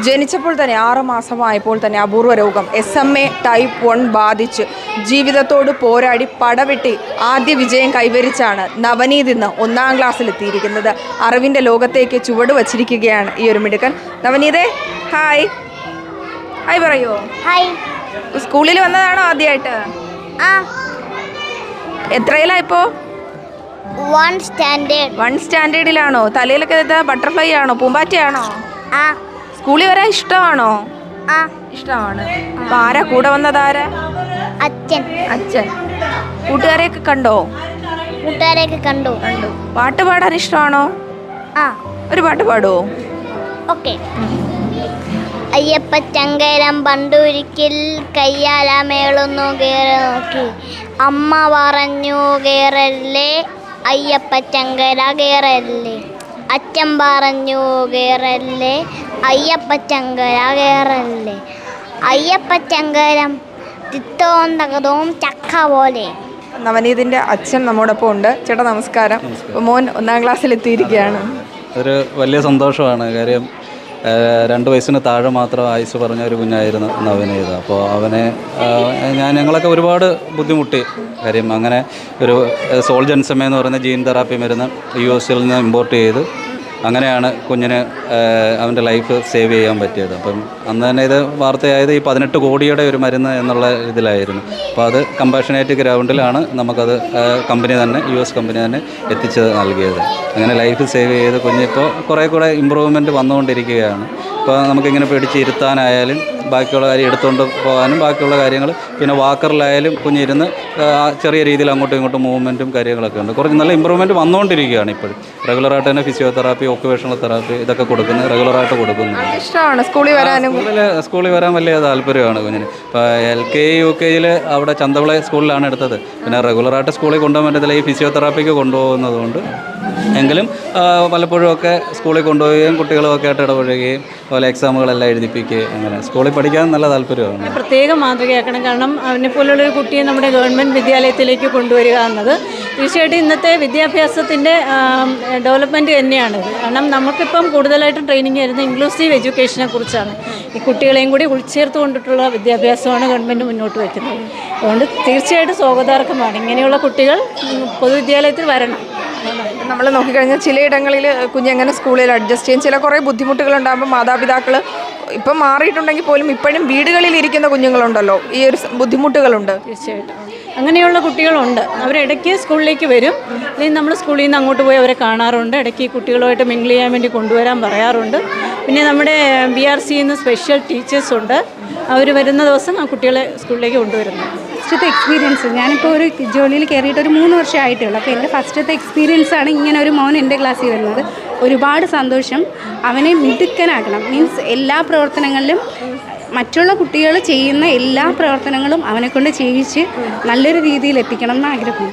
ജനിച്ചപ്പോൾ തന്നെ ആറ് മാസമായപ്പോൾ തന്നെ അപൂർവ രോഗം. S M A type one ബാധിച്ച് ജീവിതത്തോട് പോരാടി പടവെട്ടി ആദ്യ വിജയം കൈവരിച്ചാണ് നവനീത് ഇന്ന് ഒന്നാം ക്ലാസ്സിലെത്തിയിരിക്കുന്നത് അറിവിന്റെ ലോകത്തേക്ക് ചുവട് വച്ചിരിക്കുകയാണ് ഈ ഒരു മിടുക്കൻ. നവനീതേ ഹായ് ഹായ് പറയോ. ഹായ് സ്കൂളിൽ വന്നതാണോ ആദ്യമായിട്ട് ആ. എത്രയിലാ ഇപ്പോൾ വൺ സ്റ്റാൻഡേർഡ് വൺ സ്റ്റാൻഡേർഡിലാണോ തലയിലൊക്കെ ബട്ടർഫ്ലൈ ആണോ? പൂമ്പാറ്റയാണോ? ആ. സ്കൂളിൽ വരാൻ ഇഷ്ടമാണോ? ഇഷ്ടമാണ്. ആരാ കൂടെ വന്നതാരാ അച്ഛൻ. അച്ഛൻ. കൂട്ടുകാരെയൊക്കെ കണ്ടോ? കൂട്ടുകാരെയൊക്കെ കണ്ടു. കണ്ടു. പാട്ട് പാടാൻ ഇഷ്ടമാണോ? ആ. ഒരു പാട്ട് പാടുവോ? ഓക്കെ. അയ്യപ്പ ചങ്കരം പണ്ടൊരിക്കൽ കയ്യാല മേളൊന്നു കയറി നോക്കി. അമ്മ പറഞ്ഞു കയറല്ലേ അയ്യപ്പ ചങ്കര കയറല്ലേ അച്ഛൻ പറഞ്ഞു കയറല്ലേ അയ്യപ്പ ചങ്കര കയറല്ലേ അയ്യപ്പ ചങ്കരം തിത്തോം തകതവും ചക്ക പോലെ. നവനീതിന്റെ അച്ഛൻ നമ്മോടൊപ്പം ഉണ്ട്. ചേട്ടാ നമസ്കാരം. മോൻ ഒന്നാം ക്ലാസ്സിൽ എത്തിയിരിക്കുകയാണ്. ഒരു വലിയ സന്തോഷമാണ്. കാര്യം രണ്ട് വയസ്സിന് താഴെ മാത്രം ആയുസ് പറഞ്ഞ ഒരു കുഞ്ഞായിരുന്നു നവനീത്. അപ്പോൾ അവനെ ഞാൻ ഞങ്ങളൊക്കെ ഒരുപാട് ബുദ്ധിമുട്ടി. കാര്യം അങ്ങനെ ഒരു സോൾ ജൻസമ എന്ന് പറയുന്ന ജീൻ തെറാപ്പി മരുന്ന് യു എസിൽ നിന്ന് ഇമ്പോർട്ട് ചെയ്ത് അങ്ങനെയാണ് കുഞ്ഞിന് അവന്റെ ലൈഫ് സേവ് ചെയ്യാൻ പറ്റിയത്. അപ്പം അന്ന് തന്നെ ഇത് വാർത്തയായത് ഈ പതിനെട്ട് കോടിയുടെ ഒരു മരുന്ന് എന്നുള്ള ഇതിലായിരുന്നു. അപ്പോൾ അത് കമ്പാഷനേറ്റ് ഗ്രൗണ്ടിലാണ് നമുക്കത് കമ്പനി തന്നെ യു എസ് കമ്പനി തന്നെ എത്തിച്ച് നൽകിയത്. അങ്ങനെ ലൈഫ് സേവ് ചെയ്ത് കുഞ്ഞിപ്പോൾ കുറേ കൂടെ ഇമ്പ്രൂവ്മെന്റ് വന്നുകൊണ്ടിരിക്കുകയാണ്. ഇപ്പോൾ നമുക്കിങ്ങനെ പിടിച്ചിരുത്താനായാലും ബാക്കിയുള്ള കാര്യം എടുത്തുകൊണ്ട് പോകാനും ബാക്കിയുള്ള കാര്യങ്ങൾ പിന്നെ വാക്കറിലായാലും കുഞ്ഞിരുന്ന് ചെറിയ രീതിയിൽ അങ്ങോട്ടും ഇങ്ങോട്ടും മൂവ്മെന്റും കാര്യങ്ങളൊക്കെ ഉണ്ട്. കുറച്ച് നല്ല ഇമ്പ്രൂവ്മെന്റ് വന്നുകൊണ്ടിരിക്കുകയാണ് ഇപ്പോഴും. റെഗുലറായിട്ട് തന്നെ ഫിസിയോതെറാപ്പി ഓക്കുപേഷണൽ തെറാപ്പി ഇതൊക്കെ കൊടുക്കുന്നത് റെഗുലറായിട്ട് കൊടുക്കുന്നുണ്ട് ഇഷ്ടമാണ് സ്കൂളിൽ വരാനും. സ്കൂളിൽ സ്കൂളിൽ വരാൻ വലിയ താല്പര്യമാണ് കുഞ്ഞിന്. ഇപ്പോൾ എൽ കെ യു കെയിൽ അവിടെ ചന്തവിള സ്കൂളിലാണ് എടുത്തത്. പിന്നെ റെഗുലറായിട്ട് സ്കൂളിൽ കൊണ്ടുപോകാൻ പറ്റത്തില്ല ഈ ഫിസിയോതെറാപ്പിക്ക് കൊണ്ടുപോകുന്നതുകൊണ്ട് എങ്കിലും പലപ്പോഴുമൊക്കെ സ്കൂളിൽ കൊണ്ടുപോവുകയും കുട്ടികളുമൊക്കെ ആയിട്ട് ഇടപഴകുകയും അതുപോലെ എക്സാമുകളെല്ലാം എഴുതിപ്പിക്കുകയും അങ്ങനെ സ്കൂളിൽ പഠിക്കാൻ നല്ല താല്പര്യമാണ്. പ്രത്യേകം മാതൃകയാക്കണം. കാരണം അവനെ പോലുള്ള ഒരു കുട്ടിയെ നമ്മുടെ ഗവൺമെന്റ് വിദ്യാലയത്തിലേക്ക് കൊണ്ടുവരിക എന്നത് തീർച്ചയായിട്ടും ഇന്നത്തെ വിദ്യാഭ്യാസത്തിന്റെ ഡെവലപ്മെന്റ് തന്നെയാണ്. കാരണം നമുക്കിപ്പം കൂടുതലായിട്ടും ട്രെയിനിങ് വരുന്നത് ഇൻക്ലൂസീവ് എഡ്യൂക്കേഷനെ കുറിച്ചാണ്. ഈ കുട്ടികളെയും കൂടി ഉൾച്ചേർത്ത് കൊണ്ടിട്ടുള്ള വിദ്യാഭ്യാസമാണ് ഗവൺമെന്റ് മുന്നോട്ട് വയ്ക്കുന്നത്. അതുകൊണ്ട് തീർച്ചയായിട്ടും സ്വാഗതാർഹമാണ്. ഇങ്ങനെയുള്ള കുട്ടികൾ പൊതുവിദ്യാലയത്തിൽ വരണം. നമ്മൾ നോക്കിക്കഴിഞ്ഞാൽ ചിലയിടങ്ങളിൽ കുഞ്ഞെങ്ങനെ സ്കൂളിൽ അഡ്ജസ്റ്റ് ചെയ്യും. ചില കുറേ ബുദ്ധിമുട്ടുകളുണ്ടാകുമ്പോൾ മാതാപിതാക്കൾ ഇപ്പം മാറിയിട്ടുണ്ടെങ്കിൽ പോലും ഇപ്പോഴും വീടുകളിൽ ഇരിക്കുന്ന കുഞ്ഞുങ്ങളുണ്ടല്ലോ. ഈ ഒരു ബുദ്ധിമുട്ടുകളുണ്ട്. തീർച്ചയായിട്ടും. അങ്ങനെയുള്ള കുട്ടികളുണ്ട്. അവരിടയ്ക്ക് സ്കൂളിലേക്ക് വരും. അല്ലെങ്കിൽ നമ്മൾ സ്കൂളിൽ നിന്ന് അങ്ങോട്ട് പോയി അവരെ കാണാറുണ്ട്. ഇടയ്ക്ക് കുട്ടികളുമായിട്ട് മിങ്കിൾ ചെയ്യാൻ വേണ്ടി കൊണ്ടുവരാൻ പറയാറുണ്ട്. പിന്നെ നമ്മുടെ ബി ആർ സിന്ന് സ്പെഷ്യൽ ടീച്ചേഴ്സ് ഉണ്ട്. അവർ വരുന്ന ദിവസം ആ കുട്ടികളെ സ്കൂളിലേക്ക് കൊണ്ടുവരുന്നു. ഫസ്റ്റത്തെ എക്സ്പീരിയൻസ് ഞാനിപ്പോൾ ഒരു ജോലിയിൽ കയറിയിട്ട് ഒരു മൂന്ന് വർഷം ആയിട്ടുള്ളൂ അപ്പോൾ എന്റെ ഫസ്റ്റത്തെ എക്സ്പീരിയൻസ് ആണ് ഇങ്ങനെ ഒരു മോൻ എന്റെ ക്ലാസ്സിൽ വരുന്നത്. ഒരുപാട് സന്തോഷം. അവനെ മിടുക്കനാക്കണം. മീൻസ് എല്ലാ പ്രവർത്തനങ്ങളിലും മറ്റുള്ള കുട്ടികൾ ചെയ്യുന്ന എല്ലാ പ്രവർത്തനങ്ങളും അവനെക്കൊണ്ട് ചെയ്യിച്ച് നല്ലൊരു രീതിയിൽ എത്തിക്കണം എന്ന് ആഗ്രഹം